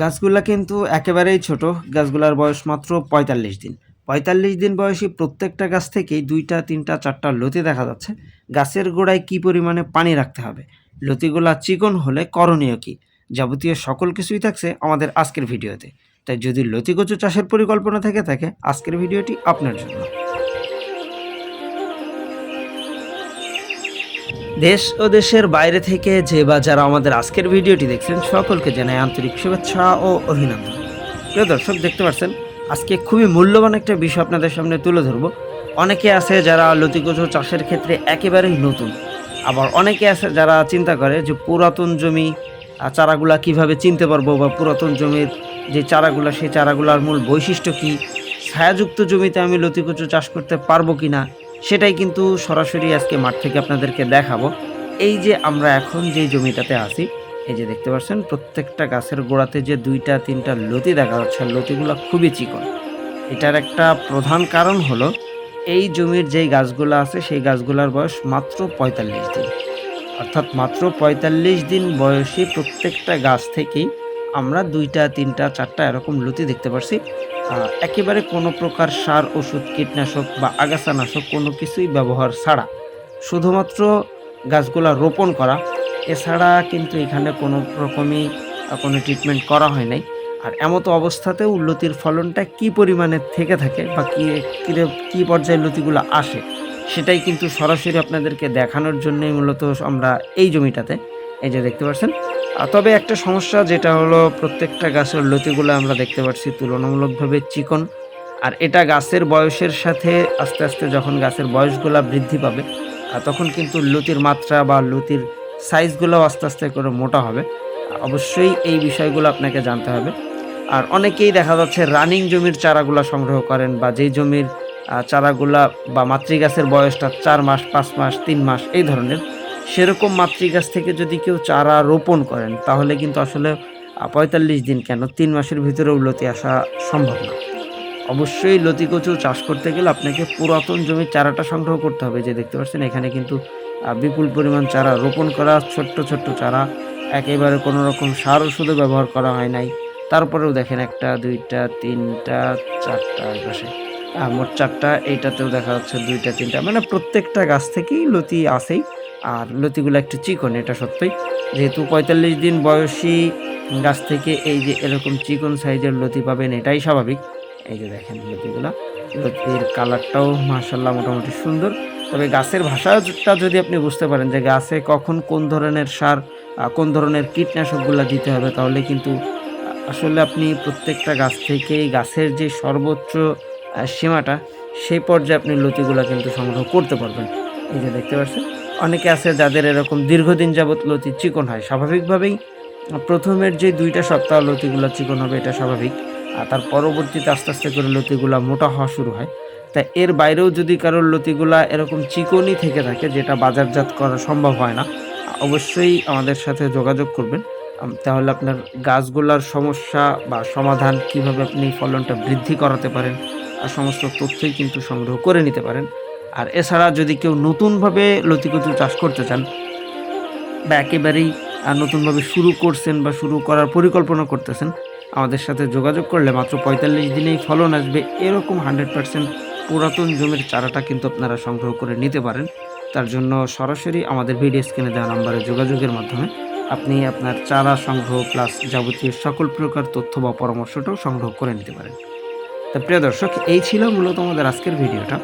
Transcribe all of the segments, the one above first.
গাছগুলা কিন্তু একেবারেই ছোট। গাছগুলার বয়স মাত্র পঁয়তাল্লিশ দিন। পঁয়তাল্লিশ দিন বয়সী প্রত্যেকটা গাছ থেকেই দুইটা, তিনটা, চারটা লতি দেখা যাচ্ছে। গাছের গোড়ায় কি পরিমাণে পানি রাখতে হবে? লতিগুলা চিকন হলে করণীয় কি? যাবতীয় সকল কিছুই থাকছে আমাদের আজকের ভিডিওতে। তাই যদি লতিকচু চাষের পরিকল্পনা থেকে থাকে, আজকের ভিডিওটি আপনার জন্য। দেশ ও দেশের বাইরে থেকে যে বা যারা আমাদের আজকের ভিডিওটি দেখছেন, সকলকে জানাই আন্তরিক শুভেচ্ছা ও অভিনন্দন। প্রিয় দর্শক, দেখতে পাচ্ছেন, আজকে খুবই মূল্যবান একটা বিষয় আপনাদের সামনে তুলে ধরবো। অনেকে আছে যারা লতিকচু চাষের ক্ষেত্রে একেবারেই নতুন। আবার অনেকে আছে যারা চিন্তা করে যে পুরাতন জমি চারাগুলা কীভাবে চিনতে পারব বা পুরাতন জমির যে চারাগুলা, সেই চারাগুলার মূল বৈশিষ্ট্য কী? ছায়াযুক্ত জমিতে আমি লতিকুচু চাষ করতে পারব কি না সেটাই কিন্তু সরাসরি আজকে মাঠ থেকে আপনাদেরকে দেখাবো। এই যে আমরা এখন যে জমিটাতে আছি এই যে দেখতে পাচ্ছেন প্রত্যেকটা গাছের গোড়াতে যে দুইটা তিনটা লতি দেখা যাচ্ছে লতিগুলো খুবই চিকন। এটার একটা প্রধান কারণ হলো এই জমির যেই গাছগুলো আছে সেই গাছগুলোর বয়স মাত্র পঁয়তাল্লিশ দিন। অর্থাৎ মাত্র পঁয়তাল্লিশ দিন বয়সী প্রত্যেকটা গাছ থেকেই আমরা দুইটা তিনটা চারটা এরকম লতি দেখতে আহ, একেবারে কোনো প্রকার সার, ওষুধ, কীটনাশক বা আগাছানাশক কোনো কিছুই ব্যবহার ছাড়া। শুধুমাত্র গাছগুলা রোপণ করা। এছাড়া কিন্তু এখানে কোনো রকমই কোনো ট্রিটমেন্ট করা হয় নাই। আর এমতো অবস্থাতেও লতির ফলনটা কি পরিমাণে থেকে থাকে বা কী কী পর্যায়ে লতিগুলো আসে, সেটাই কিন্তু সরাসরি আপনাদেরকে দেখানোর জন্যই মূলত আমরা এই জমিটাতে, এই যে দেখতে পাচ্ছেন তবে একটা সমস্যা যেটা হলো, প্রত্যেকটা গাছের লতিগুলো আমরা দেখতে পাচ্ছি তুলনামূলকভাবে চিকন। আর এটা গাছের বয়সের সাথে আস্তে আস্তে যখন গাছের বয়সগুলো বৃদ্ধি পাবে তখন কিন্তু লতির মাত্রা বা লতির সাইজগুলো আস্তে আস্তে করে মোটা হবে। অবশ্যই এই বিষয়গুলো আপনাকে জানতে হবে। আর অনেকেই দেখা যাচ্ছে রানিং জমির চারাগুলা সংগ্রহ করেন বা যেই জমির চারাগুলা বা মাতৃগাছের বয়সটা চার মাস, পাঁচ মাস, তিন মাস, এই ধরনের। সেরকম মাতৃগাছ থেকে যদি কেউ চারা রোপণ করেন, তাহলে কিন্তু আসলে পঁয়তাল্লিশ দিন কেন? তিন মাসের ভিতরেও লতি আসা সম্ভব না। অবশ্যই লতি কচু চাষ করতে গেলে আপনাকে পুরাতন জমির চারাটা সংগ্রহ করতে হবে। যে দেখতে পাচ্ছেন, এখানে কিন্তু বিপুল পরিমাণ চারা রোপণ করা, ছোট্ট ছোট্ট চারা, একেবারে কোনো রকম সার ওষুধও ব্যবহার করা হয় নাই। তারপরেও দেখেন, একটা, দুইটা, তিনটা, চারটা এই পাশে মোট চারটা, এইটাতেও দেখা যাচ্ছে দুইটা, তিনটা মানে প্রত্যেকটা গাছ থেকেই লতি আসেই। আর লতিগুলো একটু চিকন, এটা সত্যই। যেহেতু পঁয়তাল্লিশ দিন বয়সী গাছ থেকে এই যে এরকম চিকন সাইজের লতি পাবেন, এটাই স্বাভাবিক। এই যে দেখেন লতিগুলা, লতির কালারটাও মার্শাল্লাহ মোটামুটি সুন্দর। তবে গাছের ভাষাটা যদি আপনি বুঝতে পারেন যে গাছে কখন কোন ধরনের সার কোন ধরনের কীটনাশকগুলো দিতে হবে, তাহলে কিন্তু আসলে আপনি প্রত্যেকটা গাছ থেকেই গাছের যে সর্বোচ্চ সীমাটা, সেই পর্যায়ে আপনি লতিগুলো কিন্তু সংগ্রহ করতে পারবেন। এই যে দেখতে পাচ্ছেন? অনেকে আছে যাদের এরকম দীর্ঘদিন যাবৎ লতি চিকন হয়, স্বাভাবিকভাবেই প্রথমের যে দুইটা সপ্তাহ লতিগুলো চিকন হবে, এটা স্বাভাবিক। আর তার পরবর্তীতে আস্তে আস্তে করে লতিগুলা মোটা হওয়া শুরু হয়। তা এর বাইরেও যদি কারোর লতিগুলা এরকম চিকনই থেকে থাকে, যেটা বাজারজাত করা সম্ভব হয় না, অবশ্যই আমাদের সাথে যোগাযোগ করবেন। তাহলে আপনার গাছগুলার সমস্যা বা সমাধান কীভাবে আপনি ফলনটা বৃদ্ধি করাতে পারেন, আর সমস্ত তথ্যই কিন্তু সংগ্রহ করে নিতে পারেন। আর এছাড়া যদি কেউ নতুনভাবে লতিকচু চাষ করতে চান বা একেবারেই নতুনভাবে শুরু করছেন বা শুরু করার পরিকল্পনা করতেছেন, আমাদের সাথে যোগাযোগ করলে মাত্র পঁয়তাল্লিশ দিনেই ফলন আসবে। এরকম হান্ড্রেড পার্সেন্ট পুরাতন জমির চারাটা কিন্তু আপনারা সংগ্রহ করে নিতে পারেন। তার জন্য সরাসরি আমাদের ভিডিও স্ক্রিনে দেওয়া নম্বরে যোগাযোগের মাধ্যমে আপনি আপনার চারা সংগ্রহ প্লাস যাবতীয় সকল প্রকার তথ্য বা পরামর্শটাও সংগ্রহ করে নিতে পারেন। তা প্রিয় দর্শক, এই ছিল মূলত আমাদের আজকের ভিডিওটা।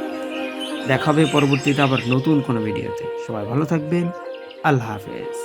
দেখা হবে পরবর্তীতে আবার নতুন কোনো ভিডিওতে। সবাই ভালো থাকবেন। আল্লাহ হাফেজ।